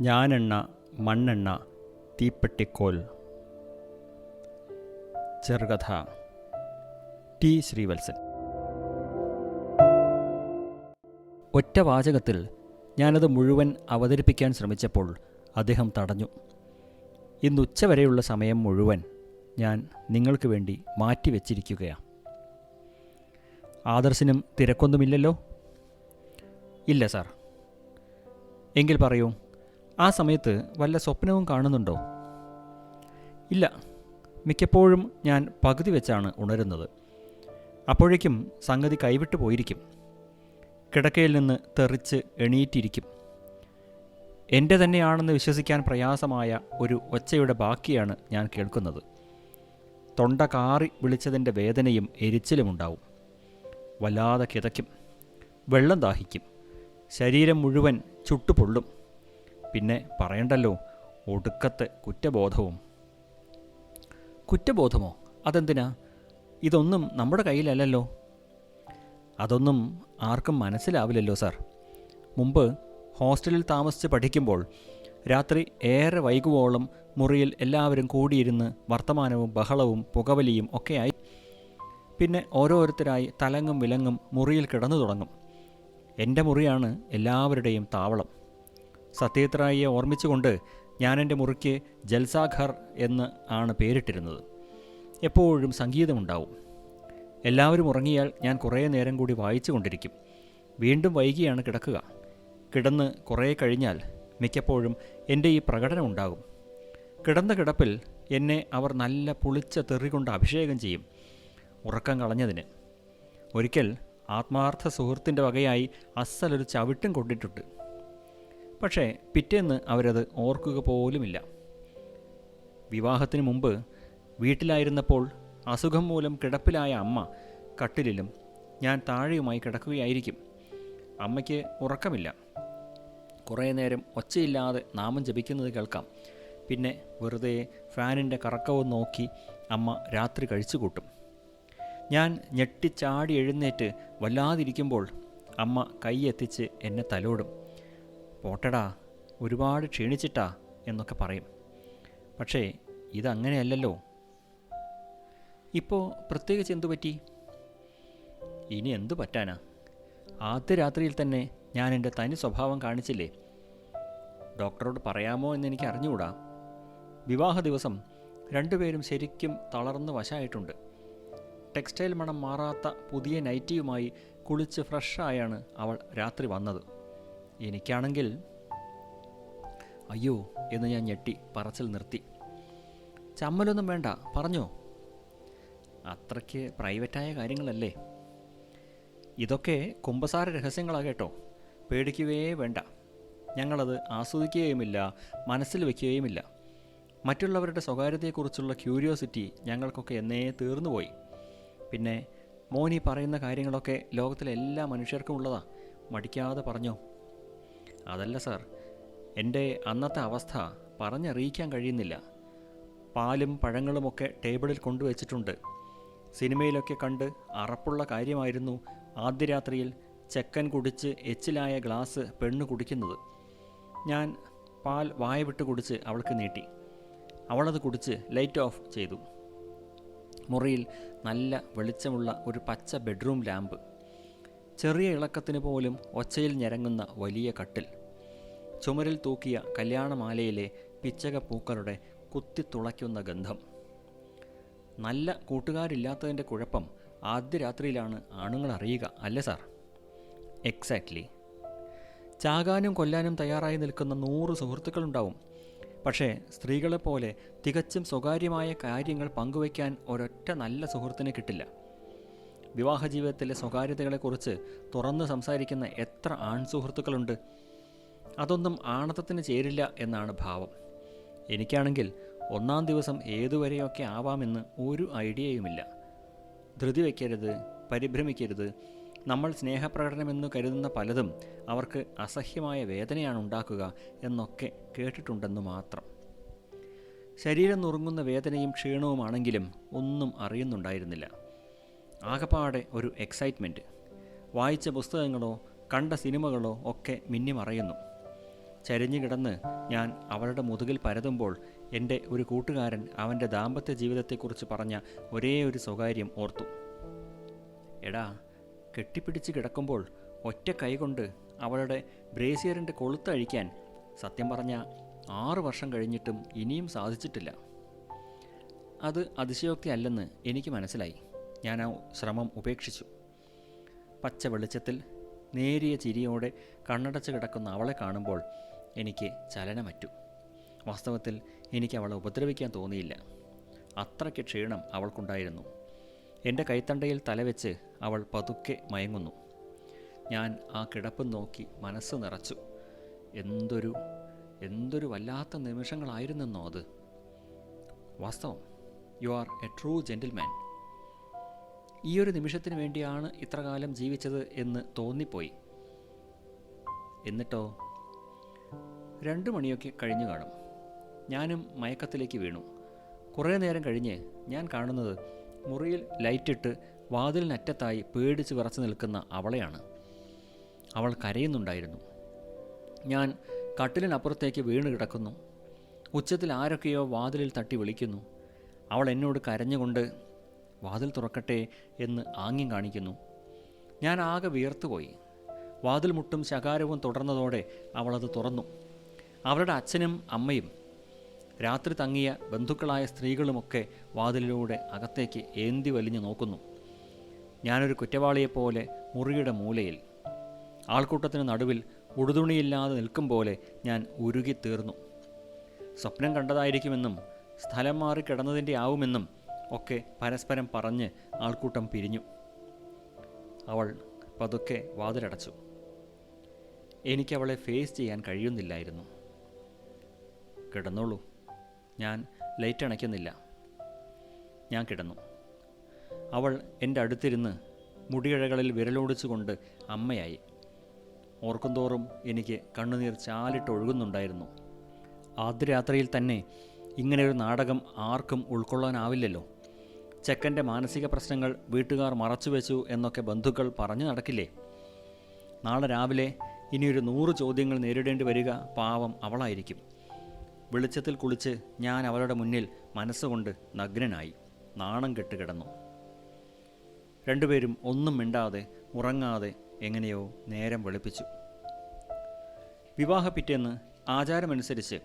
ഞാനെണ്ണ മണ്ണെണ്ണ തീപ്പെട്ടിക്കോൽ. ചെറുകഥ. ടി. ശ്രീവത്സൻ. ഒറ്റ വാചകത്തിൽ ഞാനത് മുഴുവൻ അവതരിപ്പിക്കാൻ ശ്രമിച്ചപ്പോൾ അദ്ദേഹം തടഞ്ഞു. ഇന്ന് ഉച്ചവരെയുള്ള സമയം മുഴുവൻ ഞാൻ നിങ്ങൾക്ക് വേണ്ടി മാറ്റിവെച്ചിരിക്കുകയാണ്. ആദർശിനും തിരക്കൊന്നുമില്ലല്ലോ? ഇല്ല സാർ. എങ്കിൽ പറയൂ. ആ സമയത്ത് വല്ല സ്വപ്നവും കാണുന്നുണ്ടോ? ഇല്ല. മിക്കപ്പോഴും ഞാൻ പകുതി വെച്ചാണ് ഉണരുന്നത്. അപ്പോഴേക്കും സംഗതി കൈവിട്ടു പോയിരിക്കും. കിടക്കയിൽ നിന്ന് തെറിച്ച് എണീറ്റിരിക്കും. എന്റെ തന്നെയാണെന്ന് വിശ്വസിക്കാൻ പ്രയാസമായ ഒരു ഒച്ചയുടെ ബാക്കിയാണ് ഞാൻ കേൾക്കുന്നത്. തൊണ്ട കാറി വിളിച്ചതിന്റെ വേദനയും എരിച്ചിലുമുണ്ടാവും വല്ലാതെ കിതയ്ക്കും. വെള്ളം ദാഹിക്കും. ശരീരം മുഴുവൻ ചുട്ടുപൊള്ളും. പിന്നെ പറയണ്ടല്ലോ ഒടുക്കത്തെ കുറ്റബോധവും. കുറ്റബോധമോ? അതെന്തിനാ? ഇതൊന്നും നമ്മുടെ കയ്യിലല്ലല്ലോ. അതൊന്നും ആർക്കും മനസ്സിലാവില്ലല്ലോ സാർ. മുമ്പ് ഹോസ്റ്റലിൽ താമസിച്ച് പഠിക്കുമ്പോൾ രാത്രി ഏറെ വൈകുവോളം മുറിയിൽ എല്ലാവരും കൂടിയിരുന്ന് വർത്തമാനവും ബഹളവും പുകവലിയും ഒക്കെയായി പിന്നെ ഓരോരുത്തരായി തലങ്ങും വിലങ്ങും മുറിയിൽ കിടന്നു തുടങ്ങും എന്റെ മുറിയാണ് എല്ലാവരുടെയും താവളം. സത്യത്രയെ ഓർമ്മിച്ചുകൊണ്ട് ഞാൻ എന്റെ മുറിക്ക് ജൽസാഘർ എന്ന് ആണ് പേരിട്ടിരുന്നത്. എപ്പോഴും സംഗീതമുണ്ടാവും. എല്ലാവരും ഉറങ്ങിയാൽ ഞാൻ കുറേ നേരം കൂടി വായിച്ചു കൊണ്ടിരിക്കും. വീണ്ടും വൈകിയാണ് കിടക്കുക. കിടന്ന് കുറേ കഴിഞ്ഞാൽ മിക്കപ്പോഴും എന്റെ ഈ പ്രകടനം ഉണ്ടാകും. കിടന്ന കിടപ്പിൽ എന്നെ അവർ നല്ല പുളിച്ച തെറി കൊണ്ട് അഭിഷേകം ചെയ്യും. ഉറക്കം കളഞ്ഞതിന്. ഒരിക്കൽ ആത്മാർത്ഥ സുഹൃത്തിന്റെ വകയായി അസ്സലൊരു ചവിട്ടും കൊണ്ടിട്ടുണ്ട്. പക്ഷേ പിറ്റേന്ന് അവരത് ഓർക്കുക പോലുമില്ല. വിവാഹത്തിന് മുമ്പ് വീട്ടിലായിരുന്നപ്പോൾ അസുഖം മൂലം കിടപ്പിലായ അമ്മ കട്ടിലിലും ഞാൻ താഴെയുമായി കിടക്കുകയായിരിക്കും. അമ്മയ്ക്ക് ഉറക്കമില്ല. കുറേ നേരം ഒച്ചയില്ലാതെ നാമം ജപിക്കുന്നത് കേൾക്കാം. പിന്നെ വെറുതെ ഫാനിന്റെ കറക്കവും നോക്കി അമ്മ രാത്രി കഴിച്ചു കൂട്ടും ഞാൻ ഞെട്ടിച്ചാടി എഴുന്നേറ്റ് വല്ലാതിരിക്കുമ്പോൾ അമ്മ കൈയെത്തിച്ച് എന്നെ തലോടും. പോട്ടടാ ഒരുപാട് ക്ഷീണിച്ചിട്ടാ എന്നൊക്കെ പറയും. പക്ഷേ ഇതങ്ങനെയല്ലല്ലോ. ഇപ്പോൾ പ്രത്യേകിച്ച് എന്തു പറ്റി? ഇനി എന്തു പറ്റാനാ? ആദ്യ രാത്രിയിൽ തന്നെ ഞാൻ എന്റെ തനി സ്വഭാവം കാണിച്ചില്ലേ? ഡോക്ടറോട് പറയാമോ എന്ന് എനിക്ക് അറിഞ്ഞുകൂടാ? വിവാഹ ദിവസം രണ്ടുപേരും ശരിക്കും തളർന്ന് വശമായിട്ടുണ്ട് ടെക്സ്റ്റൈൽ മണം മാറാത്ത പുതിയ നൈറ്റിയുമായി കുളിച്ച് ഫ്രഷായാണ് അവൾ രാത്രി വന്നത്. എനിക്കാണെങ്കിൽ അയ്യോ എന്ന് ഞാൻ ഞെട്ടി പറച്ചിൽ നിർത്തി. ചമ്മലൊന്നും വേണ്ട പറഞ്ഞോ? അത്രയ്ക്ക് പ്രൈവറ്റായ കാര്യങ്ങളല്ലേ? ഇതൊക്കെ കുമ്പസാര രഹസ്യങ്ങളാ കേട്ടോ. പേടിക്കുകയേ വേണ്ട. ഞങ്ങളത് ആസ്വദിക്കുകയുമില്ല മനസ്സിൽ വയ്ക്കുകയുമില്ല മറ്റുള്ളവരുടെ സ്വകാര്യതയെക്കുറിച്ചുള്ള ക്യൂരിയോസിറ്റി ഞങ്ങൾക്കൊക്കെ എന്നേ തീർന്നുപോയി. പിന്നെ മോനി പറയുന്ന കാര്യങ്ങളൊക്കെ ലോകത്തിലെ എല്ലാ മനുഷ്യർക്കും ഉള്ളതാ. മടിക്കാതെ പറഞ്ഞോ? അതല്ല സാർ. എന്റെ അന്നത്തെ അവസ്ഥ പറഞ്ഞറിയിക്കാൻ കഴിയുന്നില്ല. പാലും പഴങ്ങളുമൊക്കെ ടേബിളിൽ കൊണ്ടുവച്ചിട്ടുണ്ട്. സിനിമയിലൊക്കെ കണ്ട് അറപ്പുള്ള കാര്യമായിരുന്നു ആദ്യ രാത്രിയിൽ ചെക്കൻ കുടിച്ച് എച്ചിലായ ഗ്ലാസ് പെണ്ണ് കുടിക്കുന്നത്. ഞാൻ പാൽ വായ വിട്ട് കുടിച്ച് അവൾക്ക് നീട്ടി. അവളത് കുടിച്ച് ലൈറ്റ് ഓഫ് ചെയ്തു. മുറിയിൽ നല്ല വെളിച്ചമുള്ള ഒരു പച്ച ബെഡ്റൂം ലാമ്പ്. ചെറിയ ഇളക്കത്തിന് പോലും ഒച്ചയിൽ ഞരങ്ങുന്ന വലിയ കട്ടിൽ. ചുമരിൽ തൂക്കിയ കല്യാണമാലയിലെ പിച്ചക പൂക്കളുടെ കുത്തിത്തുളയ്ക്കുന്ന ഗന്ധം. നല്ല കൂട്ടുകാരില്ലാത്തതിന്റെ കുഴപ്പം ആദ്യ രാത്രിയിലാണ് ആണുങ്ങൾ അറിയുക അല്ലേ സാർ? എക്സാക്ട്ലി ചാകാനും കൊല്ലാനും തയ്യാറായി നിൽക്കുന്ന നൂറ് സുഹൃത്തുക്കളുണ്ടാവും. പക്ഷേ സ്ത്രീകളെപ്പോലെ തികച്ചും സ്വകാര്യമായ കാര്യങ്ങൾ പങ്കുവയ്ക്കാൻ ഒരൊറ്റ നല്ല സുഹൃത്തിനെ കിട്ടില്ല. വിവാഹ ജീവിതത്തിലെ സ്വകാര്യതകളെക്കുറിച്ച് തുറന്ന് സംസാരിക്കുന്ന എത്ര ആൺസുഹൃത്തുക്കളുണ്ട്? അതൊന്നും ആണത്തത്തിന് ചേരില്ല എന്നാണ് ഭാവം. എനിക്കാണെങ്കിൽ ഒന്നാം ദിവസം ഏതുവരെയൊക്കെ ആവാമെന്ന് ഒരു ഐഡിയയുമില്ല. ധൃതി വയ്ക്കരുത് പരിഭ്രമിക്കരുത്. നമ്മൾ സ്നേഹപ്രകടനമെന്ന് കരുതുന്ന പലതും അവർക്ക് അസഹ്യമായ വേദനയാണ് ഉണ്ടാക്കുക എന്നൊക്കെ കേട്ടിട്ടുണ്ടെന്ന് മാത്രം. ശരീരം നുറുങ്ങുന്ന വേദനയും ക്ഷീണവുമാണെങ്കിലും ഒന്നും അറിയുന്നുണ്ടായിരുന്നില്ല. ആകപ്പാടെ ഒരു എക്സൈറ്റ്മെന്റ് വായിച്ച പുസ്തകങ്ങളോ കണ്ട സിനിമകളോ ഒക്കെ മിന്നിമറയുന്നു ചരിഞ്ഞു കിടന്ന് ഞാൻ അവളുടെ മുതുകിൽ പരതുമ്പോൾ എന്റെ ഒരു കൂട്ടുകാരൻ അവന്റെ ദാമ്പത്യ ജീവിതത്തെക്കുറിച്ച് പറഞ്ഞ ഒരേ ഒരു സ്വകാര്യം ഓർത്തു. എടാ കെട്ടിപ്പിടിച്ച് കിടക്കുമ്പോൾ ഒറ്റ കൈകൊണ്ട് അവളുടെ ബ്രേസിയറിന്റെ കൊളുത്തഴിക്കാൻ സത്യം പറഞ്ഞ ആറു വർഷം കഴിഞ്ഞിട്ടും ഇനിയും സാധിച്ചിട്ടില്ല. അത് അതിശയോക്തി അല്ലെന്ന് എനിക്ക് മനസ്സിലായി. ഞാൻ ആ ശ്രമം ഉപേക്ഷിച്ചു. പച്ച വെളിച്ചത്തിൽ നേരിയ ചിരിയോടെ കണ്ണടച്ച് കിടക്കുന്ന അവളെ കാണുമ്പോൾ എനിക്ക് ചലനമറ്റു. വാസ്തവത്തിൽ എനിക്ക് അവളെ ഉപദ്രവിക്കാൻ തോന്നിയില്ല. അത്രയ്ക്ക് ക്ഷീണം അവൾക്കുണ്ടായിരുന്നു. എന്റെ കൈത്തണ്ടയിൽ തലവെച്ച് അവൾ പതുക്കെ മയങ്ങുന്നു. ഞാൻ ആ കിടപ്പ് നോക്കി മനസ്സ് നിറച്ചു. എന്തൊരു എന്തൊരു വല്ലാത്ത നിമിഷങ്ങളായിരുന്നെന്നോ അത്. വാസ്തവം you are a true gentleman ഈ ഒരു നിമിഷത്തിന് വേണ്ടിയാണ് ഇത്രകാലം ജീവിച്ചത് എന്ന് തോന്നിപ്പോയി. എന്നിട്ടോ? രണ്ട് മണിയൊക്കെ കഴിഞ്ഞു കാണും. ഞാനും മയക്കത്തിലേക്ക് വീണു. കുറേ നേരം കഴിഞ്ഞ് ഞാൻ കാണുന്നത് മുറിയിൽ ലൈറ്റിട്ട് വാതിലിനറ്റത്തായി പേടിച്ച് വിറച്ചു നിൽക്കുന്ന അവളെയാണ്. അവൾ കരയുന്നുണ്ടായിരുന്നു. ഞാൻ കട്ടിലിനപ്പുറത്തേക്ക് വീണ് കിടക്കുന്നു. ഉച്ചത്തിൽ ആരൊക്കെയോ വാതിലിൽ തട്ടി വിളിക്കുന്നു. അവൾ എന്നോട് കരഞ്ഞുകൊണ്ട് വാതിൽ തുറക്കട്ടെ എന്ന് ആംഗ്യം കാണിക്കുന്നു. ഞാൻ ആകെ വിയർത്തുപോയി. വാതിൽ മുട്ടും ശകാരവും തുടർന്നതോടെ അവളത് തുറന്നു. അവളുടെ അച്ഛനും അമ്മയും രാത്രി തങ്ങിയ ബന്ധുക്കളായ സ്ത്രീകളുമൊക്കെ വാതിലിലൂടെ അകത്തേക്ക് ഏന്തി വലിഞ്ഞു നോക്കുന്നു. ഞാനൊരു കുറ്റവാളിയെപ്പോലെ മുറിയുടെ മൂലയിൽ. ആൾക്കൂട്ടത്തിന് നടുവിൽ ഉടുതുണിയില്ലാതെ നിൽക്കും പോലെ ഞാൻ ഉരുകിത്തീർന്നു. സ്വപ്നം കണ്ടതായിരിക്കുമെന്നും സ്ഥലം മാറി കിടന്നതിന്റെ ആവുമെന്നും ഒക്കെ പരസ്പരം പറഞ്ഞ് ആൾക്കൂട്ടം പിരിഞ്ഞു. അവൾ പതുക്കെ വാതിലടച്ചു. എനിക്കവളെ ഫേസ് ചെയ്യാൻ കഴിയുന്നില്ലായിരുന്നു. കിടന്നോളൂ. ഞാൻ ലൈറ്റ് അണയ്ക്കുന്നില്ല. ഞാൻ കിടന്നു. അവൾ എന്റെ അടുത്തിരുന്ന് മുടിയിഴകളിൽ വിരലോടിച്ചുകൊണ്ട് അമ്മയായി. ഓർക്കുന്തോറും എനിക്ക് കണ്ണുനീർ ചാലിട്ടൊഴുകുന്നുണ്ടായിരുന്നു ആദ്യ രാത്രിയിൽ തന്നെ ഇങ്ങനെയൊരു നാടകം ആർക്കും ഉൾക്കൊള്ളാനാവില്ലല്ലോ. ചെക്കന്റെ മാനസിക പ്രശ്നങ്ങൾ വീട്ടുകാർ മറച്ചുവെച്ചു എന്നൊക്കെ ബന്ധുക്കൾ പറഞ്ഞു നടക്കില്ലേ? നാളെ രാവിലെ ഇനിയൊരു നൂറ് ചോദ്യങ്ങൾ നേരിടേണ്ടി വരിക പാവം അവളായിരിക്കും. വെളിച്ചത്തിൽ കുളിച്ച് ഞാൻ അവളുടെ മുന്നിൽ മനസ്സുകൊണ്ട് നഗ്നനായി. നാണം കെട്ടുകിടന്നു രണ്ടുപേരും ഒന്നും മിണ്ടാതെ ഉറങ്ങാതെ എങ്ങനെയോ നേരം വെളുപ്പിച്ചു. വിവാഹ പിറ്റേന്ന് ആചാരമനുസരിച്ച്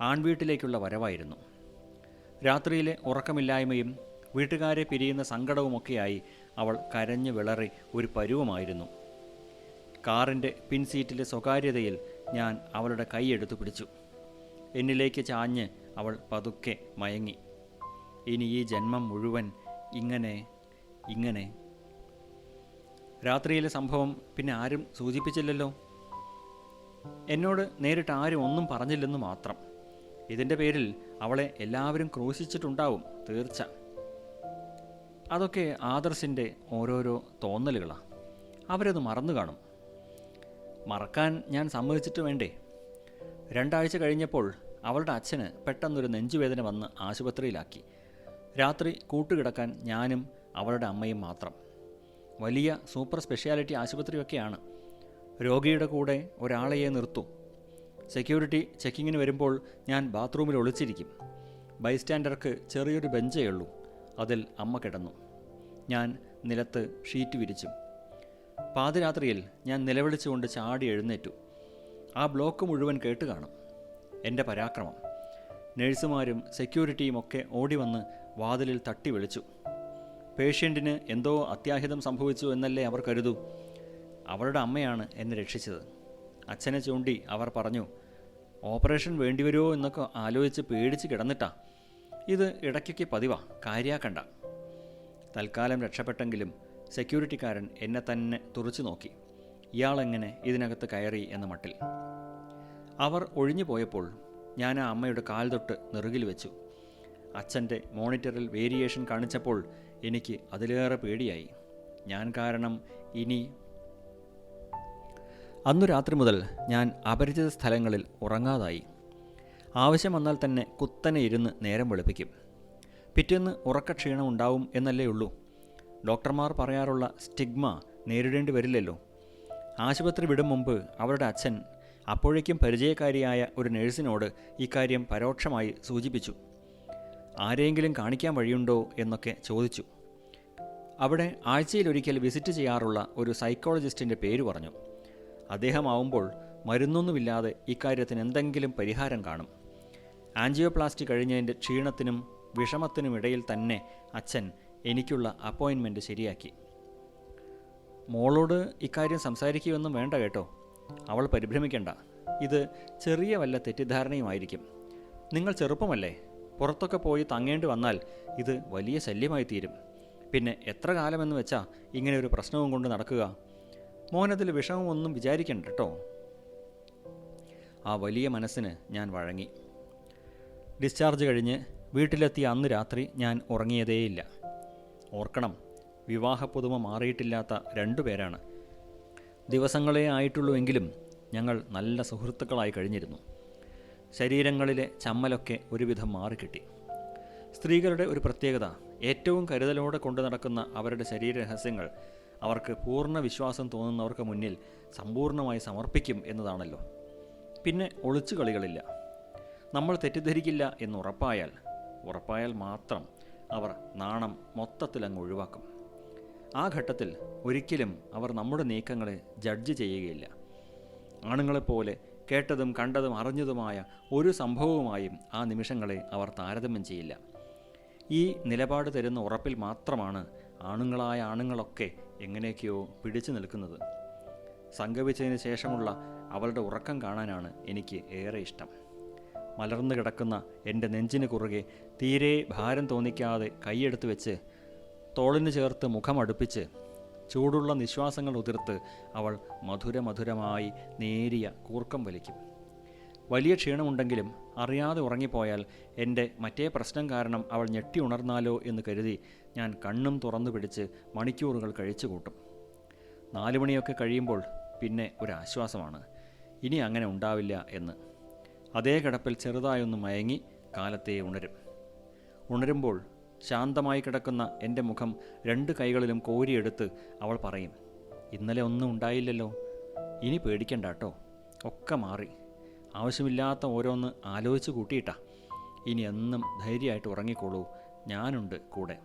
ആൺവീട്ടിലേക്കുള്ള വരവായിരുന്നു. രാത്രിയിലെ ഉറക്കമില്ലായ്മയും വീട്ടുകാരെ പിരിയുന്ന സങ്കടവുമൊക്കെയായി അവൾ കരഞ്ഞു വിളറി ഒരു പരുവമായിരുന്നു. കാറിന്റെ പിൻസീറ്റിലെ സ്വകാര്യതയിൽ ഞാൻ അവളുടെ കൈയെടുത്തു പിടിച്ചു. എന്നിലേക്ക് ചാഞ്ഞ് അവൾ പതുക്കെ മയങ്ങി. ഇനി ഈ ജന്മം മുഴുവൻ ഇങ്ങനെ ഇങ്ങനെ. രാത്രിയിലെ സംഭവം പിന്നെ ആരും സൂചിപ്പിച്ചില്ലല്ലോ? എന്നോട് നേരിട്ട് ആരും ഒന്നും പറഞ്ഞില്ലെന്ന് മാത്രം. ഇതിന്റെ പേരിൽ അവളെ എല്ലാവരും ക്രൂശിച്ചിട്ടുണ്ടാവും തീർച്ച. അതൊക്കെ ആദർശിന്റെ ഓരോരോ തോന്നലുകളാണ് അവരത് മറന്നു കാണും. മറക്കാൻ ഞാൻ സമ്മതിച്ചിട്ട് വേണ്ടേ? രണ്ടാഴ്ച കഴിഞ്ഞപ്പോൾ അവളുടെ അച്ഛന് പെട്ടെന്നൊരു നെഞ്ചുവേദന വന്ന് ആശുപത്രിയിലാക്കി. രാത്രി കൂട്ടുകിടക്കാൻ ഞാനും അവളുടെ അമ്മയും മാത്രം. വലിയ സൂപ്പർ സ്പെഷ്യാലിറ്റി ആശുപത്രിയൊക്കെയാണ്. രോഗിയുടെ കൂടെ ഒരാളെയെ നിർത്തും. സെക്യൂരിറ്റി ചെക്കിങ്ങിന് വരുമ്പോൾ ഞാൻ ബാത്റൂമിൽ ഒളിച്ചിരിക്കും. ബൈസ്റ്റാൻഡർക്ക് ചെറിയൊരു ബെഞ്ചേ ഉള്ളൂ. അതിൽ അമ്മ കിടന്നു. ഞാൻ നിലത്ത് ഷീറ്റ് വിരിച്ചു. പാതിരാത്രിയിൽ ഞാൻ നിലവിളിച്ചുകൊണ്ട് ചാടി എഴുന്നേറ്റു. ആ ബ്ലോക്ക് മുഴുവൻ കേട്ട് കാണും. എന്റെ പരാക്രമം. നഴ്സുമാരും സെക്യൂരിറ്റിയും ഒക്കെ ഓടി വന്ന് വാതിലിൽ തട്ടി വിളിച്ചു. പേഷ്യന്റിന് എന്തോ അത്യാഹിതം സംഭവിച്ചു എന്നല്ലേ അവർ കരുതൂ. അവരുടെ അമ്മയാണ് എന്നെ രക്ഷിച്ചത്. അച്ഛനെ ചൂണ്ടി അവർ പറഞ്ഞു ഓപ്പറേഷൻ വേണ്ടിവരുമോ എന്നൊക്കെ ആലോചിച്ച് പേടിച്ച് കിടന്നിട്ടാ. ഇത് ഇടയ്ക്കൊക്കെ പതിവാ. കാര്യാക്കണ്ട തൽക്കാലം രക്ഷപ്പെട്ടെങ്കിലും സെക്യൂരിറ്റിക്കാരൻ എന്നെ തന്നെ തുറച്ചു നോക്കി. ഇയാളെങ്ങനെ ഇതിനകത്ത് കയറി എന്ന മട്ടിൽ. അവർ ഒഴിഞ്ഞു പോയപ്പോൾ ഞാൻ ആ അമ്മയുടെ കാൽ തൊട്ട് നെറുകിൽ വെച്ചു. അച്ഛന്റെ മോണിറ്ററിൽ വേരിയേഷൻ കാണിച്ചപ്പോൾ എനിക്ക് അതിലേറെ പേടിയായി. ഞാൻ കാരണം ഇനി അന്നു രാത്രി മുതൽ ഞാൻ അപരിചിത സ്ഥലങ്ങളിൽ ഉറങ്ങാതായി. ആവശ്യം വന്നാൽ തന്നെ കുത്തനെ ഇരുന്ന് നേരം വെളുപ്പിക്കും. പിറ്റേന്ന് ഉറക്കക്ഷീണം ഉണ്ടാവും എന്നല്ലേ ഉള്ളൂ. ഡോക്ടർമാർ പറയാറുള്ള സ്റ്റിഗ്മ നേരിടേണ്ടി വരില്ലല്ലോ. ആശുപത്രി വിടും മുമ്പ് അവരുടെ അച്ഛൻ അപ്പോഴേക്കും പരിചയക്കാരിയായ ഒരു നഴ്സിനോട് ഇക്കാര്യം പരോക്ഷമായി സൂചിപ്പിച്ചു. ആരെയെങ്കിലും കാണിക്കാൻ വഴിയുണ്ടോ എന്നൊക്കെ ചോദിച്ചു. അവിടെ ആഴ്ചയിലൊരിക്കൽ വിസിറ്റ് ചെയ്യാറുള്ള ഒരു സൈക്കോളജിസ്റ്റിന്റെ പേര് പറഞ്ഞു. അദ്ദേഹമാവുമ്പോൾ മരുന്നൊന്നുമില്ലാതെ ഇക്കാര്യത്തിന് എന്തെങ്കിലും പരിഹാരം കാണും. ആൻജിയോപ്ലാസ്റ്റി കഴിഞ്ഞതിന്റെ ക്ഷീണത്തിനും വിഷമത്തിനുമിടയിൽ തന്നെ അച്ഛൻ എനിക്കുള്ള അപ്പോയിൻമെന്റ് ശരിയാക്കി. മോളോട് ഇക്കാര്യം സംസാരിക്കുകയൊന്നും വേണ്ട കേട്ടോ. അവൾ പരിഭ്രമിക്കണ്ട. ഇത് ചെറിയ വല്ല തെറ്റിദ്ധാരണയുമായിരിക്കും. നിങ്ങൾ ചെറുപ്പമല്ലേ? പുറത്തൊക്കെ പോയി തങ്ങേണ്ടി വന്നാൽ ഇത് വലിയ ശല്യമായി തീരും പിന്നെ എത്ര കാലമെന്ന് വെച്ചാൽ ഇങ്ങനെ ഒരു പ്രശ്നവും കൊണ്ട് നടക്കുക? മോനതിൽ വിഷമമൊന്നും വിചാരിക്കണ്ട കേട്ടോ. ആ വലിയ മനസ്സിന് ഞാൻ വഴങ്ങി. ഡിസ്ചാർജ് കഴിഞ്ഞ് വീട്ടിലെത്തിയ അന്ന് രാത്രി ഞാൻ ഉറങ്ങിയതേയില്ല. ഓർക്കണം വിവാഹ പുതുമ മാറിയിട്ടില്ലാത്ത രണ്ടു പേരാണ്. ദിവസങ്ങളേ ആയിട്ടുള്ളൂവെങ്കിലും ഞങ്ങൾ നല്ല സുഹൃത്തുക്കളായി കഴിഞ്ഞിരുന്നു. ശരീരങ്ങളിലെ ചമ്മലൊക്കെ ഒരുവിധം മാറിക്കിട്ടി. സ്ത്രീകളുടെ ഒരു പ്രത്യേകത ഏറ്റവും കരുതലോടെ കൊണ്ടു നടക്കുന്ന അവരുടെ ശരീരരഹസ്യങ്ങൾ അവർക്ക് പൂർണ വിശ്വാസം തോന്നുന്നവർക്ക് മുന്നിൽ സമ്പൂർണമായി സമർപ്പിക്കും എന്നതാണല്ലോ. പിന്നെ ഒളിച്ചുകളികളില്ല. നമ്മൾ തെറ്റിദ്ധരിക്കില്ല എന്ന് ഉറപ്പായാൽ ഉറപ്പായാൽ മാത്രം അവർ നാണം മൊത്തത്തിൽ അങ്ങ് ഒഴിവാക്കും. ആ ഘട്ടത്തിൽ ഒരിക്കലും അവർ നമ്മുടെ നീക്കങ്ങളെ ജഡ്ജ് ചെയ്യുകയില്ല. ആണുങ്ങളെപ്പോലെ കേട്ടതും കണ്ടതും അറിഞ്ഞതുമായ ഒരു സംഭവവുമായും ആ നിമിഷങ്ങളെ അവർ താരതമ്യം ചെയ്യില്ല. ഈ നിലപാട് തരുന്ന ഉറപ്പിൽ മാത്രമാണ് ആണുങ്ങളായ ആണുങ്ങളൊക്കെ എങ്ങനെയൊക്കെയോ പിടിച്ചു നിൽക്കുന്നത്. സംഗമിച്ചതിന് ശേഷമുള്ള അവളുടെ ഉറക്കം കാണാനാണ് എനിക്ക് ഏറെ ഇഷ്ടം. മലർന്നു കിടക്കുന്ന എന്റെ നെഞ്ചിന് കുറുകെ തീരെ ഭാരം തോന്നിക്കാതെ കൈയെടുത്ത് വെച്ച് തോളിന് ചേർത്ത് മുഖമടുപ്പിച്ച് ചൂടുള്ള നിശ്വാസങ്ങൾ ഉതിർത്ത് അവൾ മധുരമധുരമായി നേരിയ കൂർക്കം വലിക്കും. വലിയ ക്ഷീണമുണ്ടെങ്കിലും അറിയാതെ ഉറങ്ങിപ്പോയാൽ എന്റെ മറ്റേ പ്രശ്നം കാരണം അവൾ ഞെട്ടി ഉണർന്നാലോ എന്ന് കരുതി ഞാൻ കണ്ണും തുറന്നു പിടിച്ച് മണിക്കൂറുകൾ കഴിച്ചു കൂട്ടും. നാലുമണിയൊക്കെ കഴിയുമ്പോൾ പിന്നെ ഒരാശ്വാസമാണ് ഇനി അങ്ങനെ ഉണ്ടാവില്ല എന്ന്. അതേ കിടപ്പിൽ ചെറുതായൊന്ന് മയങ്ങി കാലത്തെ ഉണരും. ഉണരുമ്പോൾ ശാന്തമായി കിടക്കുന്ന എന്റെ മുഖം രണ്ട് കൈകളിലും കോരിയെടുത്ത് അവൾ പറയും ഇന്നലെ ഒന്നും ഉണ്ടായില്ലല്ലോ. ഇനി പേടിക്കണ്ട കേട്ടോ. ഒക്കെ മാറി. ആവശ്യമില്ലാത്ത ഓരോന്ന് ആലോചിച്ച് കൂട്ടിയിട്ടാ. ഇനി എന്നും ധൈര്യമായിട്ട് ഉറങ്ങിക്കോളൂ. ഞാനുണ്ട് കൂടെ.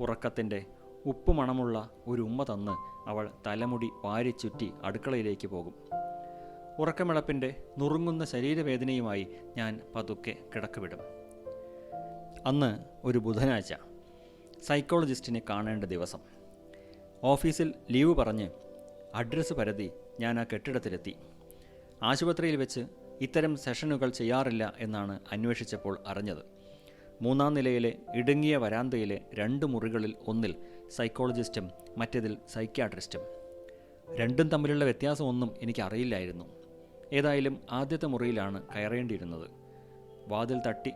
ഉറക്കത്തിന്റെ ഉപ്പ് മണമുള്ള ഒരു ഉമ്മ തന്ന് അവൾ തലമുടി വാരിച്ചുറ്റി അടുക്കളയിലേക്ക് പോകും. ഉറക്കമിളപ്പിന്റെ നുറുങ്ങുന്ന ശരീരവേദനയുമായി ഞാൻ പതുക്കെ കിടക്കുവിടും. അന്ന് ഒരു ബുധനാഴ്ച സൈക്കോളജിസ്റ്റിനെ കാണേണ്ട ദിവസം. ഓഫീസിൽ ലീവ് പറഞ്ഞ് അഡ്രസ്സ് പരതി ഞാൻ ആ കെട്ടിടത്തിലെത്തി. ആശുപത്രിയിൽ വെച്ച് ഇത്തരം സെഷനുകൾ ചെയ്യാറില്ല എന്നാണ് അന്വേഷിച്ചപ്പോൾ അറിഞ്ഞത്. മൂന്നാം നിലയിലെ ഇടുങ്ങിയ വരാന്തയിലെ രണ്ട് മുറികളിൽ ഒന്നിൽ സൈക്കോളജിസ്റ്റും മറ്റേതിൽ സൈക്യാട്രിസ്റ്റും. രണ്ടും തമ്മിലുള്ള വ്യത്യാസമൊന്നും എനിക്കറിയില്ലായിരുന്നു. ഏതായാലും ആദ്യത്തെ മുറിയിലാണ് കയറേണ്ടിയിരുന്നത്. വാതിൽ തട്ടി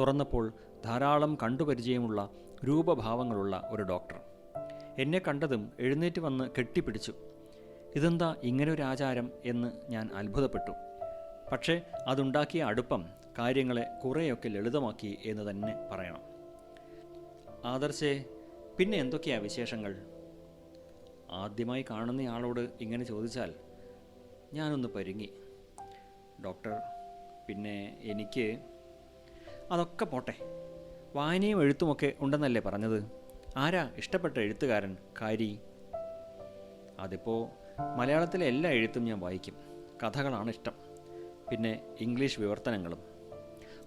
തുറന്നപ്പോൾ ധാരാളം കണ്ടുപരിചയമുള്ള രൂപഭാവങ്ങളുള്ള ഒരു ഡോക്ടർ. എന്നെ കണ്ടതും എഴുന്നേറ്റ് വന്ന് കെട്ടിപ്പിടിച്ചു. ഇതെന്താ ഇങ്ങനെ ഒരു ആചാരം? എന്ന് ഞാൻ അത്ഭുതപ്പെട്ടു. പക്ഷേ അതുണ്ടാക്കിയ അടുപ്പം കാര്യങ്ങളെ കുറേയൊക്കെ ലളിതമാക്കി എന്ന് തന്നെ പറയണം. ആദർശേ പിന്നെ എന്തൊക്കെയാ വിശേഷങ്ങൾ? ആദ്യമായി കാണുന്നയാളോട് ഇങ്ങനെ ചോദിച്ചാൽ ഞാനൊന്ന് പരുങ്ങി. ഡോക്ടർ. പിന്നെ എനിക്ക് അതൊക്കെ പോട്ടെ. വായനയും എഴുത്തുമൊക്കെ ഉണ്ടെന്നല്ലേ പറഞ്ഞത്? ആരാ ഇഷ്ടപ്പെട്ട എഴുത്തുകാരൻ കാരി? അതിപ്പോൾ മലയാളത്തിലെ എല്ലാ എഴുത്തും ഞാൻ വായിക്കും. കഥകളാണ് ഇഷ്ടം. പിന്നെ ഇംഗ്ലീഷ് വിവർത്തനങ്ങളും.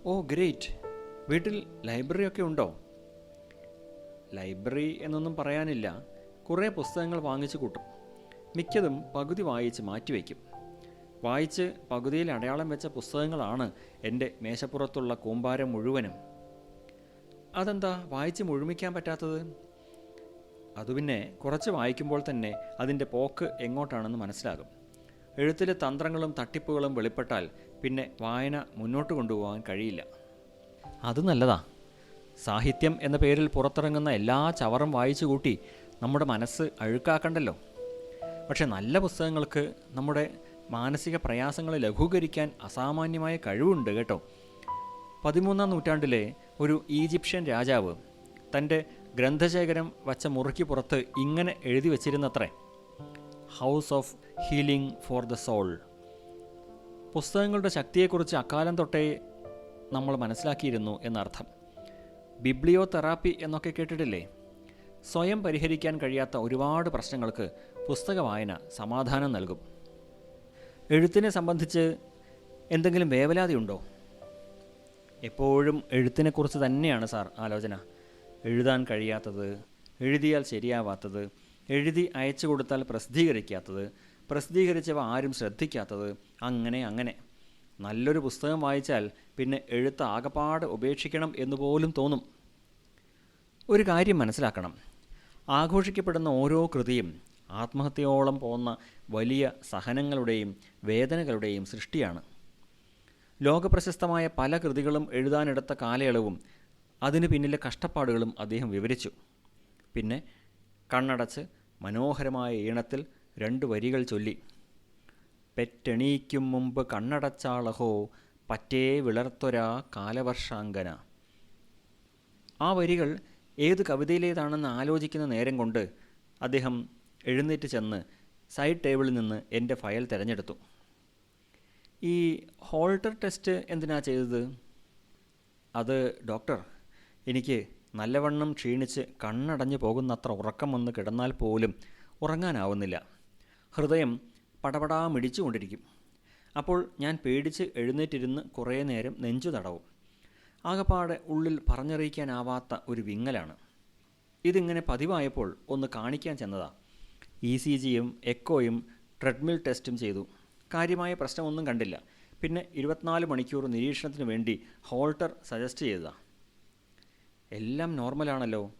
Oh great. വീട്ടിൽ ലൈബ്രറിയൊക്കെ ഉണ്ടോ? ലൈബ്രറി എന്നൊന്നും പറയാനില്ല. കുറേ പുസ്തകങ്ങൾ വാങ്ങിച്ചു കൂട്ടും. മിക്കതും പകുതി വായിച്ച് മാറ്റിവെക്കും. വായിച്ച് പകുതിയിൽ അടയാളം വെച്ച പുസ്തകങ്ങളാണ് എന്റെ മേശപ്പുറത്തുള്ള കൂമ്പാരം മുഴുവനും. അതെന്താ വായിച്ച് മുഴുമിക്കാൻ പറ്റാത്തത്? അതുപിന്നെ കുറച്ച് വായിക്കുമ്പോൾ തന്നെ അതിന്റെ പോക്ക് എങ്ങോട്ടാണെന്ന് മനസ്സിലാകും. എഴുത്തിലെ തന്ത്രങ്ങളും തട്ടിപ്പുകളും വെളിപ്പെട്ടാൽ പിന്നെ വായന മുന്നോട്ട് കൊണ്ടുപോകാൻ കഴിയില്ല. അത് നല്ലതാ. സാഹിത്യം എന്ന പേരിൽ പുറത്തിറങ്ങുന്ന എല്ലാ ചവറും വായിച്ചു കൂട്ടി നമ്മുടെ മനസ്സ് അഴുക്കാക്കണ്ടല്ലോ. പക്ഷെ നല്ല പുസ്തകങ്ങൾക്ക് നമ്മുടെ മാനസിക പ്രയാസങ്ങൾ ലഘൂകരിക്കാൻ അസാമാന്യമായ കഴിവുണ്ട് കേട്ടോ. പതിമൂന്നാം നൂറ്റാണ്ടിലെ ഒരു ഈജിപ്ഷ്യൻ രാജാവ് തന്റെ ഗ്രന്ഥശേഖരം വച്ച മുറിക്ക് പുറത്ത് ഇങ്ങനെ എഴുതി വച്ചിരുന്നത്രേ. House of healing for the soul പുസ്തകങ്ങളുടെ ശക്തിയെക്കുറിച്ച് അക്കാലം തൊട്ടേ നമ്മൾ മനസ്സിലാക്കിയിരുന്നു എന്നർത്ഥം. ബിബ്ലിയോ തെറാപ്പി എന്നൊക്കെ കേട്ടിട്ടില്ലേ? സ്വയം പരിഹരിക്കാൻ കഴിയാത്ത ഒരുപാട് പ്രശ്നങ്ങൾക്ക് പുസ്തക വായന സമാധാനം നൽകും. എഴുത്തിനെ സംബന്ധിച്ച് എന്തെങ്കിലും വേവലാതിയുണ്ടോ? എപ്പോഴും എഴുത്തിനെക്കുറിച്ച് തന്നെയാണ് സാർ ആലോചന. എഴുതാൻ കഴിയാത്തത് എഴുതിയാൽ ശരിയാവാത്തത് എഴുതി അയച്ചു കൊടുത്താൽ പ്രസിദ്ധീകരിക്കാത്തത് പ്രസിദ്ധീകരിച്ചവ ആരും ശ്രദ്ധിക്കാത്തത് അങ്ങനെ അങ്ങനെ. നല്ലൊരു പുസ്തകം വായിച്ചാൽ പിന്നെ എഴുത്ത് ആകപ്പാട് ഉപേക്ഷിക്കണം എന്ന് പോലും തോന്നും. ഒരു കാര്യം മനസ്സിലാക്കണം. ആഘോഷിക്കപ്പെടുന്ന ഓരോ കൃതിയും ആത്മഹത്യയോളം പോകുന്ന വലിയ സഹനങ്ങളുടെയും വേദനകളുടെയും സൃഷ്ടിയാണ്. ലോകപ്രശസ്തമായ പല കൃതികളും എഴുതാനെടുത്ത കാലയളവും അതിനു പിന്നിലെ കഷ്ടപ്പാടുകളും അദ്ദേഹം വിവരിച്ചു. പിന്നെ കണ്ണടച്ച് മനോഹരമായ ഈണത്തിൽ രണ്ട് വരികൾ ചൊല്ലി. പെറ്റെണീക്കും മുമ്പ് കണ്ണടച്ചാളഹോ പറ്റേ വിളർത്തൊരാ കാലവർഷാങ്കന ആ വരികൾ ഏത് കവിതയിലേതാണെന്ന് ആലോചിക്കുന്ന നേരം കൊണ്ട് അദ്ദേഹം എഴുന്നേറ്റ് ചെന്ന് സൈഡ് ടേബിളിൽ നിന്ന് എന്റെ ഫയൽ തിരഞ്ഞെടുത്തു. ഈ ഹോൾട്ടർ ടെസ്റ്റ് എന്തിനാ ചെയ്തത്? അത് ഡോക്ടർ എനിക്ക് നല്ലവണ്ണം ക്ഷീണിച്ച് കണ്ണടഞ്ഞു പോകുന്നത്ര ഉറക്കം വന്ന് കിടന്നാൽ പോലും ഉറങ്ങാനാവുന്നില്ല. ഹൃദയം പടപടാ മിടിച്ചുകൊണ്ടിരിക്കും. അപ്പോൾ ഞാൻ പേടിച്ച് എഴുന്നേറ്റിരുന്ന് കുറേ നേരം നെഞ്ചു തടവും. ആകപ്പാടെ ഉള്ളിൽ പറഞ്ഞറിയിക്കാനാവാത്ത ഒരു വിങ്ങലാണ്. ഇതിങ്ങനെ പതിവായപ്പോൾ ഒന്ന് കാണിക്കാൻ ചെന്നതാ. ഇ സി ജിയും എക്കോയും ട്രെഡ്മിൽ ടെസ്റ്റും ചെയ്തു. കാര്യമായ പ്രശ്നമൊന്നും കണ്ടില്ല. പിന്നെ ഇരുപത്തിനാല് മണിക്കൂർ നിരീക്ഷണത്തിന് വേണ്ടി ഹോൾട്ടർ സജസ്റ്റ് ചെയ്തതാണ് എല്ലാം നോർമലാണല്ലോ.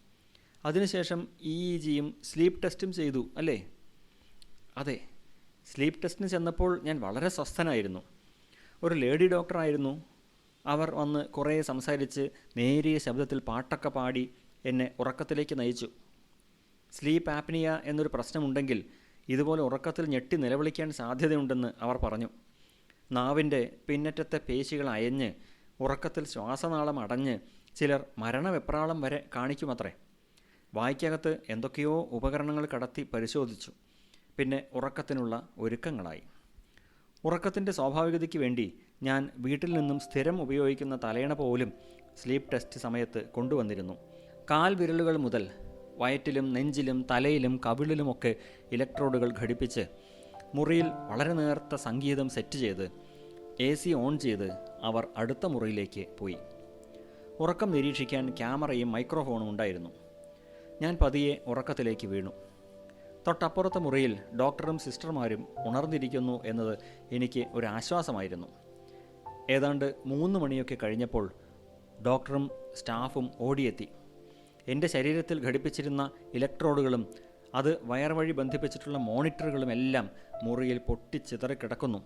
അതിനുശേഷം ഇ ഇ ജിയും സ്ലീപ്പ് ടെസ്റ്റും ചെയ്തു അല്ലേ? അതെ സ്ലീപ്പ് ടെസ്റ്റിന് ചെന്നപ്പോൾ ഞാൻ വളരെ സ്വസ്ഥനായിരുന്നു. ഒരു ലേഡി ഡോക്ടറായിരുന്നു അവർ വന്ന് കുറേ സംസാരിച്ച് നേരിയ ശബ്ദത്തിൽ പാട്ടൊക്കെ പാടി എന്നെ ഉറക്കത്തിലേക്ക് നയിച്ചു. സ്ലീപ്പ് ആപ്നിയ എന്നൊരു പ്രശ്നമുണ്ടെങ്കിൽ ഇതുപോലെ ഉറക്കത്തിൽ ഞെട്ടി നിലവിളിക്കാൻ സാധ്യതയുണ്ടെന്ന് അവർ പറഞ്ഞു. നാവിന്റെ പിന്നറ്റത്തെ പേശികൾ അയഞ്ഞ് ഉറക്കത്തിൽ ശ്വാസനാളം അടഞ്ഞ് ചിലർ മരണവെപ്രാളം വരെ കാണിക്കുമത്രേ. വായ്ക്കകത്ത് എന്തൊക്കെയോ ഉപകരണങ്ങൾ കടത്തി പരിശോധിച്ചു. പിന്നെ ഉറക്കത്തിനുള്ള ഒരുക്കങ്ങളായി. ഉറക്കത്തിന്റെ സ്വാഭാവികതയ്ക്ക് വേണ്ടി ഞാൻ വീട്ടിൽ നിന്നും സ്ഥിരം ഉപയോഗിക്കുന്ന തലയണ പോലും സ്ലീപ്പ് ടെസ്റ്റ് സമയത്ത് കൊണ്ടുവന്നിരുന്നു. കാൽ വിരലുകൾ മുതൽ വയറ്റിലും നെഞ്ചിലും തലയിലും കവിളിലുമൊക്കെ ഇലക്ട്രോഡുകൾ ഘടിപ്പിച്ച് മുറിയിൽ വളരെ നേർത്ത സംഗീതം സെറ്റ് ചെയ്ത് എ സി ഓൺ ചെയ്ത് അവർ അടുത്ത മുറിയിലേക്ക് പോയി. ഉറക്കം നിരീക്ഷിക്കാൻ ക്യാമറയും മൈക്രോഫോണും ഉണ്ടായിരുന്നു. ഞാൻ പതിയെ ഉറക്കത്തിലേക്ക് വീണു. തൊട്ടപ്പുറത്തെ മുറിയിൽ ഡോക്ടറും സിസ്റ്റർമാരും ഉണർന്നിരിക്കുന്നു എന്നത് എനിക്ക് ഒരു ആശ്വാസമായിരുന്നു. ഏതാണ്ട് മൂന്ന് മണിയൊക്കെ കഴിഞ്ഞപ്പോൾ ഡോക്ടറും സ്റ്റാഫും ഓടിയെത്തി. എന്റെ ശരീരത്തിൽ ഘടിപ്പിച്ചിരുന്ന ഇലക്ട്രോഡുകളും അത് വയർ വഴി ബന്ധിപ്പിച്ചിട്ടുള്ള മോണിറ്ററുകളും എല്ലാം മുറിയിൽ പൊട്ടിച്ചിതറി കിടക്കുന്നു.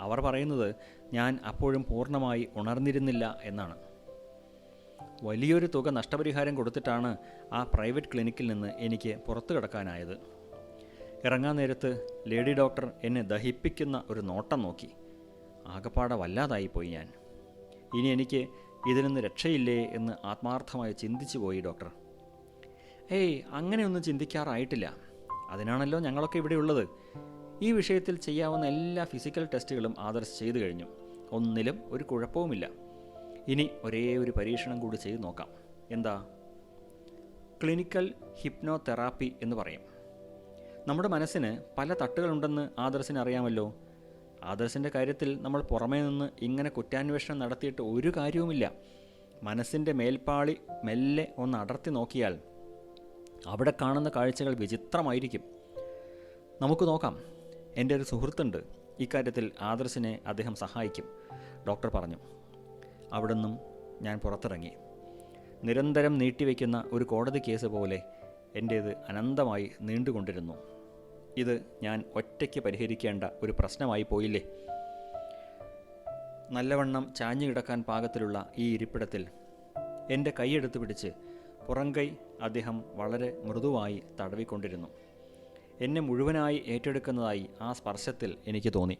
അവർ പറയുന്നത് ഞാൻ അപ്പോഴും പൂർണമായി ഉണർന്നിരുന്നില്ല എന്നാണ്. വലിയൊരു തുക നഷ്ടപരിഹാരം കൊടുത്തിട്ടാണ് ആ പ്രൈവറ്റ് ക്ലിനിക്കിൽ നിന്ന് എനിക്ക് പുറത്തു കിടക്കാനായത്. ഇറങ്ങാൻ നേരത്ത് ലേഡി ഡോക്ടർ എന്നെ ദഹിപ്പിക്കുന്ന ഒരു നോട്ടം നോക്കി. ആകപ്പാടെ വല്ലാതായിപ്പോയി ഞാൻ. ഇനി എനിക്ക് ഇതിൽ നിന്ന് രക്ഷയില്ലേ എന്ന് ആത്മാർത്ഥമായി ചിന്തിച്ചു പോയി ഡോക്ടർ. ഏയ് അങ്ങനെയൊന്നും ചിന്തിക്കാറായിട്ടില്ല. അതിനാണല്ലോ ഞങ്ങളൊക്കെ ഇവിടെ ഉള്ളത്. ഈ വിഷയത്തിൽ ചെയ്യാവുന്ന എല്ലാ ഫിസിക്കൽ ടെസ്റ്റുകളും ആദർശ് ചെയ്തു കഴിഞ്ഞു. ഒന്നിലും ഒരു കുഴപ്പവുമില്ല. ഇനി ഒരേ ഒരു പരീക്ഷണം കൂടി ചെയ്തു നോക്കാം. എന്താ? ക്ലിനിക്കൽ ഹിപ്നോതെറാപ്പി എന്ന് പറയും. നമ്മുടെ മനസ്സിന് പല തട്ടുകളുണ്ടെന്ന് ആദർശിന് അറിയാമല്ലോ. ആദർശിന്റെ കാര്യത്തിൽ നമ്മൾ പുറമേ നിന്ന് ഇങ്ങനെ കുറ്റാന്വേഷണം നടത്തിയിട്ട് ഒരു കാര്യവുമില്ല. മനസ്സിന്റെ മേൽപ്പാളി മെല്ലെ ഒന്ന് അടർത്തി നോക്കിയാൽ അവിടെ കാണുന്ന കാഴ്ചകൾ വിചിത്രമായിരിക്കും. നമുക്ക് നോക്കാം. എന്റെ ഒരു സുഹൃത്തുണ്ട്. ഇക്കാര്യത്തിൽ ആദർശിനെ അദ്ദേഹം സഹായിക്കും. ഡോക്ടർ പറഞ്ഞു. അവിടുന്നും ഞാൻ പുറത്തിറങ്ങി. നിരന്തരം നീട്ടിവെക്കുന്ന ഒരു കോടതി കേസ് പോലെ എന്റേത് അനന്തമായി നീണ്ടുകൊണ്ടിരുന്നു. ഇത് ഞാൻ ഒറ്റയ്ക്ക് പരിഹരിക്കേണ്ട ഒരു പ്രശ്നമായി പോയില്ലേ? നല്ലവണ്ണം ചാഞ്ഞു കിടക്കാൻ പാകത്തിലുള്ള ഈ ഇരിപ്പിടത്തിൽ എന്റെ കൈയെടുത്ത് പിടിച്ച് പുറംകൈ അദ്ദേഹം വളരെ മൃദുവായി തടവിക്കൊണ്ടിരുന്നു. എന്നെ മുഴുവനായി ഏറ്റെടുക്കുന്നതായി ആ സ്പർശത്തിൽ എനിക്ക് തോന്നി.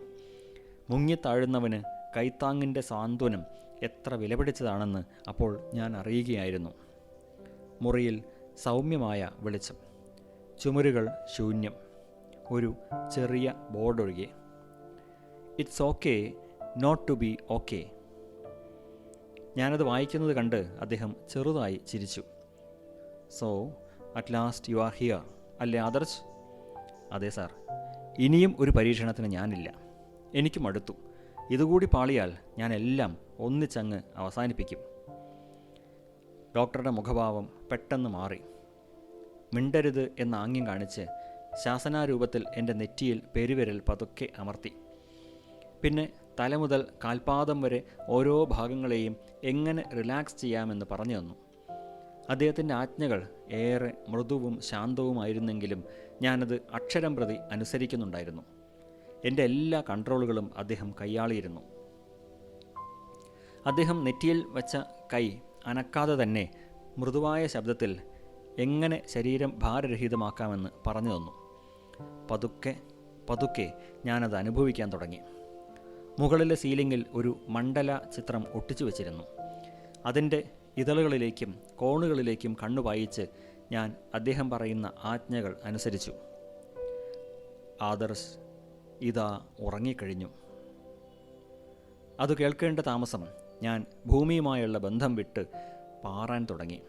മുങ്ങിത്താഴുന്നവന് കൈത്താങ്ങിന്റെ സാന്ത്വനം എത്ര വിലപിടിച്ചതാണെന്ന് അപ്പോൾ ഞാൻ അറിയുകയായിരുന്നു. മുറിയിൽ സൗമ്യമായ വെളിച്ചം. ചുമരുകൾ ശൂന്യം. ഒരു ചെറിയ ബോർഡൊഴികെ. It's okay not to be okay. ഞാനത് വായിക്കുന്നത് കണ്ട് അദ്ദേഹം ചെറുതായി ചിരിച്ചു. So at last you are here അല്ലേ ആദർശ്? അതെ സാർ. ഇനിയും ഒരു പരീക്ഷണത്തിന് ഞാനില്ല. എനിക്കും അടുത്തു. ഇതുകൂടി പാളിയാൽ ഞാൻ എല്ലാം ഒന്നിച്ചങ്ങ് അവസാനിപ്പിക്കും. ഡോക്ടറുടെ മുഖഭാവം പെട്ടെന്ന് മാറി. മിണ്ടരുത് എന്ന ആംഗ്യം കാണിച്ച് ശാസനാരൂപത്തിൽ എന്റെ നെറ്റിയിൽ പെരുവിരൽ പതുക്കെ അമർത്തി. പിന്നെ തല മുതൽ കാൽപാദം വരെ ഓരോ ഭാഗങ്ങളെയും എങ്ങനെ റിലാക്സ് ചെയ്യാമെന്ന് പറഞ്ഞു തന്നു. അദ്ദേഹത്തിന്റെ ആജ്ഞകൾ ഏറെ മൃദുവും ശാന്തവുമായിരുന്നെങ്കിലും ഞാനത് അക്ഷരം പ്രതി അനുസരിക്കുന്നുണ്ടായിരുന്നു. എന്റെ എല്ലാ കൺട്രോളുകളും അദ്ദേഹം കൈയാളിയിരുന്നു. അദ്ദേഹം നെറ്റിയിൽ വച്ച കൈ അനക്കാതെ തന്നെ മൃദുവായ ശബ്ദത്തിൽ എങ്ങനെ ശരീരം ഭാരരഹിതമാക്കാമെന്ന് പറഞ്ഞു തന്നു. പതുക്കെ പതുക്കെ ഞാനത് അനുഭവിക്കാൻ തുടങ്ങി. മുകളിലെ സീലിംഗിൽ ഒരു മണ്ഡല ചിത്രം ഒട്ടിച്ചു വച്ചിരുന്നു. അതിന്റെ ഇതളുകളിലേക്കും കോണുകളിലേക്കും കണ്ണുപായിച്ച് ഞാൻ അദ്ദേഹം പറയുന്ന ആജ്ഞകൾ അനുസരിച്ചു. ആദർശ് ഇതാ ഉറങ്ങിക്കഴിഞ്ഞു. അത് കേൾക്കേണ്ട താമസം ഞാൻ ഭൂമിയുമായുള്ള ബന്ധം വിട്ട് പാറാൻ തുടങ്ങി.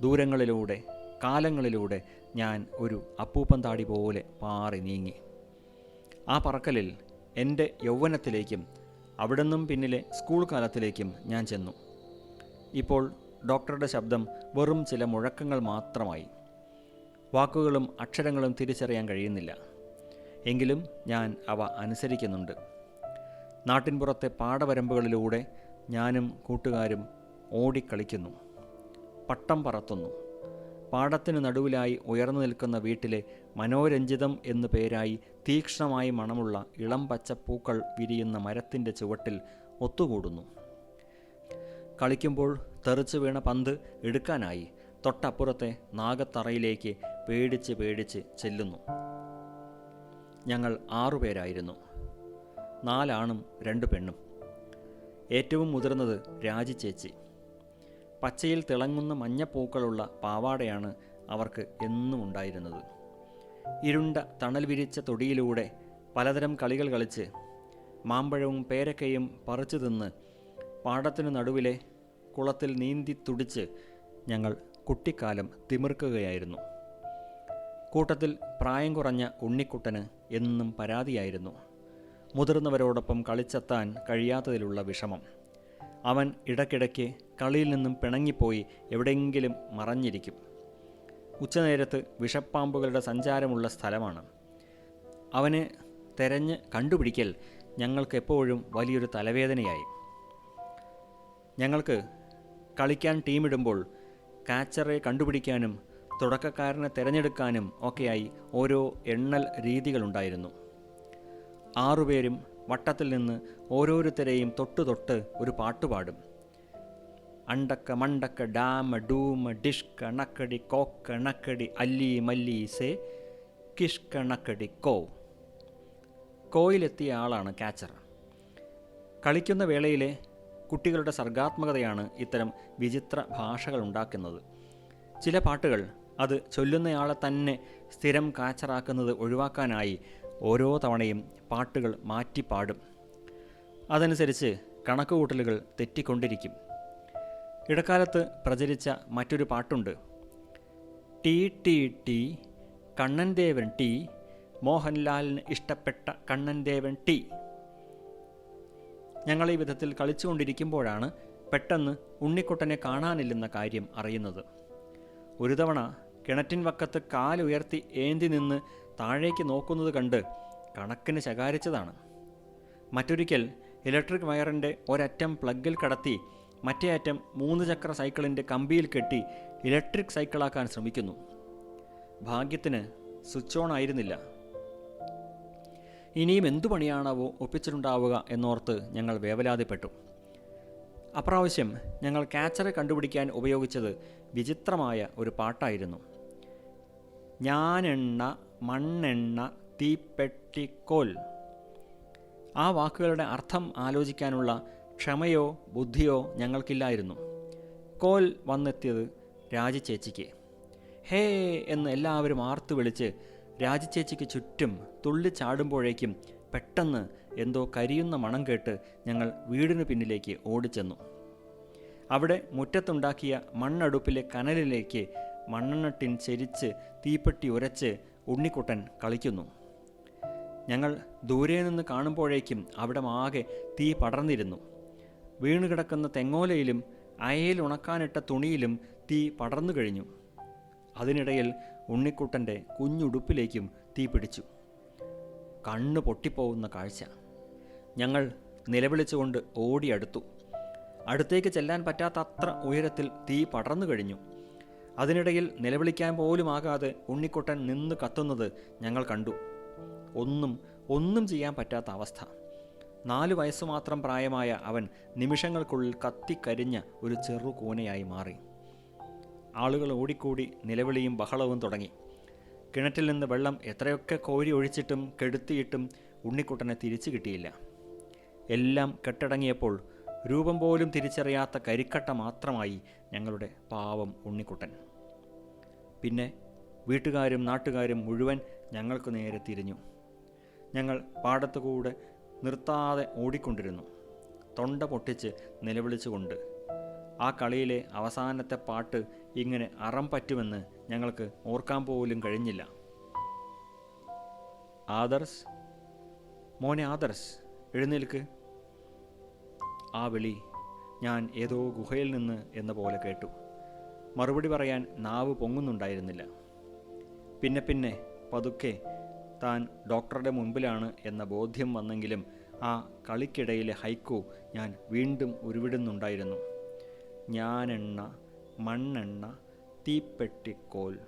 ദൂരങ്ങളിലൂടെ കാലങ്ങളിലൂടെ ഞാൻ ഒരു അപ്പൂപ്പൻ താടി പോലെ പാറി നീങ്ങി. ആ പറക്കലിൽ എന്റെ യൗവനത്തിലേക്കും അവിടുന്നും പിന്നിലെ സ്കൂൾ കാലത്തിലേക്കും ഞാൻ ചെന്നു. ഇപ്പോൾ ഡോക്ടറുടെ ശബ്ദം വെറും ചില മുഴക്കങ്ങൾ മാത്രമായി. വാക്കുകളും അക്ഷരങ്ങളും തിരിച്ചറിയാൻ കഴിയുന്നില്ല. എങ്കിലും ഞാൻ അവ അനുസരിക്കുന്നുണ്ട്. നാട്ടിൻപുറത്തെ പാടവരമ്പുകളിലൂടെ ഞാനും കൂട്ടുകാരും ഓടിക്കളിക്കുന്നു. പട്ടം പറത്തുന്നു. പാടത്തിനു നടുവിലായി ഉയർന്നു നിൽക്കുന്ന വീട്ടിലെ മനോരഞ്ജിതം എന്നു പേരായി തീക്ഷ്ണമായി മണമുള്ള ഇളം പച്ചപ്പൂക്കൾ വിരിയുന്ന മരത്തിന്റെ ചുവട്ടിൽ ഒത്തുകൂടുന്നു. കളിക്കുമ്പോൾ തെറിച്ചു വീണ പന്ത് എടുക്കാനായി തൊട്ടപ്പുറത്തെ നാഗത്തറയിലേക്ക് പേടിച്ച് പേടിച്ച് ചെല്ലുന്നു. ഞങ്ങൾ ആറുപേരായിരുന്നു നാലാണും രണ്ട് പെണ്ണും. ഏറ്റവും മുതിർന്നത് രാജി ചേച്ചി. പച്ചയിൽ തിളങ്ങുന്ന മഞ്ഞപ്പൂക്കളുള്ള പാവാടയാണ് അവർക്ക് എന്നും ഉണ്ടായിരുന്നത്. ഇരുണ്ട തണൽ വിരിച്ച തൊടിയിലൂടെ പലതരം കളികൾ കളിച്ച് മാമ്പഴവും പേരക്കയും പറിച്ചു തിന്ന് പാടത്തിനു നടുവിലെ കുളത്തിൽ നീന്തി തുടിച്ച് ഞങ്ങൾ കുട്ടിക്കാലം തിമിർക്കുകയായിരുന്നു. കൂട്ടത്തിൽ പ്രായം കുറഞ്ഞ ഉണ്ണിക്കുട്ടന് എന്നും പരാതിയായിരുന്നു. മുതിർന്നവരോടൊപ്പം കളിച്ചെത്താൻ കഴിയാത്തതിലുള്ള വിഷമം. അവൻ ഇടയ്ക്കിടയ്ക്ക് കളിയിൽ നിന്നും പിണങ്ങിപ്പോയി എവിടെയെങ്കിലും മറഞ്ഞിരിക്കും. ഉച്ചനേരത്ത് വിഷപ്പാമ്പുകളുടെ സഞ്ചാരമുള്ള സ്ഥലമാണ്. അവന് തെരഞ്ഞ് കണ്ടുപിടിക്കൽ ഞങ്ങൾക്ക് എപ്പോഴും വലിയൊരു തലവേദനയായി. ഞങ്ങൾക്ക് കളിക്കാൻ ടീമിടുമ്പോൾ കാച്ചറെ കണ്ടുപിടിക്കാനും തുടക്കക്കാരനെ തിരഞ്ഞെടുക്കാനും ഒക്കെയായി ഓരോ എണ്ണൽ രീതികളുണ്ടായിരുന്നു. ആറുപേരും വട്ടത്തിൽ നിന്ന് ഓരോരുത്തരെയും തൊട്ട് തൊട്ട് ഒരു പാട്ടുപാടും അണ്ടക്ക മണ്ടക്ക ഡാമ ഡൂമ ഡിഷ്ക നക്കടി കോക്ക നക്കടി അല്ലി മല്ലി സേ കിഷ്ക നക്കടി കോ. കോയിലെത്തിയ ആളാണ് കാച്ചർ. കളിക്കുന്ന വേളയിലെ കുട്ടികളുടെ സർഗാത്മകതയാണ് ഇത്തരം വിചിത്ര ഭാഷകൾ ഉണ്ടാക്കുന്നത്. ചില പാട്ടുകൾ അത് ചൊല്ലുന്നയാളെ തന്നെ സ്ഥിരം കാച്ചറാക്കുന്നത് ഒഴിവാക്കാനായി ഓരോ തവണയും പാട്ടുകൾ മാറ്റിപ്പാടും. അതനുസരിച്ച് കണക്കുകൂട്ടലുകൾ തെറ്റിക്കൊണ്ടിരിക്കും. ഇടക്കാലത്ത് പ്രചരിച്ച മറ്റൊരു പാട്ടുണ്ട്. Tea tea tea Kannan Devan tea മോഹൻലാലിന് ഇഷ്ടപ്പെട്ട കണ്ണൻ ദേവൻ ടി. ഞങ്ങൾ ഈ വിധത്തിൽ കളിച്ചുകൊണ്ടിരിക്കുമ്പോഴാണ് പെട്ടെന്ന് ഉണ്ണിക്കുട്ടനെ കാണാനില്ലെന്ന കാര്യം അറിയുന്നത്. ഒരു തവണ കിണറ്റിൻ വക്കത്ത് കാലുയർത്തി ഏന്തി നിന്ന് താഴേക്ക് നോക്കുന്നത് കണ്ട് കണക്കിന് ശകാരിച്ചതാണ്. മറ്റൊരിക്കൽ ഇലക്ട്രിക് വയറിന്റെ ഒരറ്റം പ്ലഗിൽ കടത്തി മറ്റേ അറ്റം മൂന്ന് ചക്ര സൈക്കിളിന്റെ കമ്പിയിൽ കെട്ടി ഇലക്ട്രിക് സൈക്കിളാക്കാൻ ശ്രമിക്കുന്നു. ഭാഗ്യത്തിന് സ്വിച്ച് ഓൺ ആയിരുന്നില്ല. ഇനിയും എന്തു പണിയാണാവോ ഒപ്പിച്ചിട്ടുണ്ടാവുക എന്നോർത്ത് ഞങ്ങൾ വേവലാതിപ്പെട്ടു. അപ്രാവശ്യം ഞങ്ങൾ ക്യാച്ചറെ കണ്ടുപിടിക്കാൻ ഉപയോഗിച്ചത് വിചിത്രമായ ഒരു പാട്ടായിരുന്നു. ഞാനെണ്ണ മണ്ണെണ്ണ തീപ്പെട്ടിക്കോൽ. ആ വാക്കുകളുടെ അർത്ഥം ആലോചിക്കാനുള്ള ക്ഷമയോ ബുദ്ധിയോ ഞങ്ങൾക്കില്ലായിരുന്നു. കോൽ വന്നെത്തിയത് രാജിച്ചേച്ചിക്ക് ഹേ എന്ന് എല്ലാവരും ആർത്തു വിളിച്ച് രാജിച്ചേച്ചിക്ക് ചുറ്റും തുള്ളി ചാടുമ്പോഴേക്കും പെട്ടെന്ന് എന്തോ കരിയുന്ന മണം കേട്ട് ഞങ്ങൾ വീടിന് പിന്നിലേക്ക് ഓടിച്ചെന്നു. അവിടെ മുറ്റത്തുണ്ടാക്കിയ മണ്ണടുപ്പിലെ കനലിലേക്ക് മണ്ണെണ്ണട്ടിൻ ചെരിച്ച് തീപ്പെട്ടി ഉരച്ച് ഉണ്ണിക്കുട്ടൻ കളിക്കുന്നു. ഞങ്ങൾ ദൂരെ നിന്ന് കാണുമ്പോഴേക്കും അവിടെ ആകെ തീ പടർന്നിരുന്നു. വീണുകിടക്കുന്ന തെങ്ങോലയിലും അയയിൽ ഉണക്കാനിട്ട തുണിയിലും തീ പടർന്നു കഴിഞ്ഞു. അതിനിടയിൽ ഉണ്ണിക്കുട്ടന്റെ കുഞ്ഞുടുപ്പിലേക്കും തീ പിടിച്ചു. കണ്ണ് പൊട്ടിപ്പോകുന്ന കാഴ്ച. ഞങ്ങൾ നിലവിളിച്ചുകൊണ്ട് ഓടിയടുത്തു അടുത്തേക്ക് ചെല്ലാൻ പറ്റാത്ത അത്ര ഉയരത്തിൽ തീ പടർന്നു കഴിഞ്ഞു. അതിനിടയിൽ നിലവിളിക്കാൻ പോലും ആകാതെ ഉണ്ണിക്കുട്ടൻ നിന്ന് കത്തുന്നത് ഞങ്ങൾ കണ്ടു. ഒന്നും ഒന്നും ചെയ്യാൻ പറ്റാത്ത അവസ്ഥ. നാല് വയസ്സു മാത്രം പ്രായമായ അവൻ നിമിഷങ്ങൾക്കുള്ളിൽ കത്തിക്കരിഞ്ഞ ഒരു ചെറു കൂനയായി മാറി. ആളുകൾ ഓടിക്കൂടി നിലവിളിയും ബഹളവും തുടങ്ങി. കിണറ്റിൽ നിന്ന് വെള്ളം എത്രയൊക്കെ കോരി ഒഴിച്ചിട്ടും കെടുത്തിയിട്ടും ഉണ്ണിക്കുട്ടനെ തിരിച്ചു കിട്ടിയില്ല. എല്ലാം കെട്ടടങ്ങിയപ്പോൾ രൂപം പോലും തിരിച്ചറിയാത്ത കരിക്കട്ട മാത്രമായി ഞങ്ങളുടെ പാവം ഉണ്ണിക്കുട്ടൻ. പിന്നെ വീട്ടുകാരും നാട്ടുകാരും മുഴുവൻ ഞങ്ങൾക്ക് നേരെ തിരിഞ്ഞു. ഞങ്ങൾ പാടത്തു കൂടെ നിർത്താതെ ഓടിക്കൊണ്ടിരുന്നു. തൊണ്ട പൊട്ടിച്ച് നിലവിളിച്ചുകൊണ്ട്. ആ കളിയിലെ അവസാനത്തെ പാട്ട് ഇങ്ങനെ അറം പറ്റുമെന്ന് ഞങ്ങൾക്ക് ഓർക്കാൻ പോലും കഴിഞ്ഞില്ല. ആദർശ് മോനെ ആദർശ് എഴുന്നേൽക്ക്. ആ വിളി ഞാൻ ഏതോ ഗുഹയിൽ നിന്ന് എന്ന പോലെ കേട്ടു. മറുപടി പറയാൻ നാവ് പൊങ്ങുന്നുണ്ടായിരുന്നില്ല. പിന്നെ പിന്നെ പതുക്കെ താൻ ഡോക്ടറുടെ മുമ്പിലാണ് എന്ന ബോധ്യം വന്നെങ്കിലും ആ കളിക്കിടയിലെ ഹൈക്കോ ഞാൻ വീണ്ടും ഉരുവിടുന്നുണ്ടായിരുന്നു. ഞാനെണ്ണ മണ്ണെണ്ണ തീപ്പെട്ടിക്കോൽ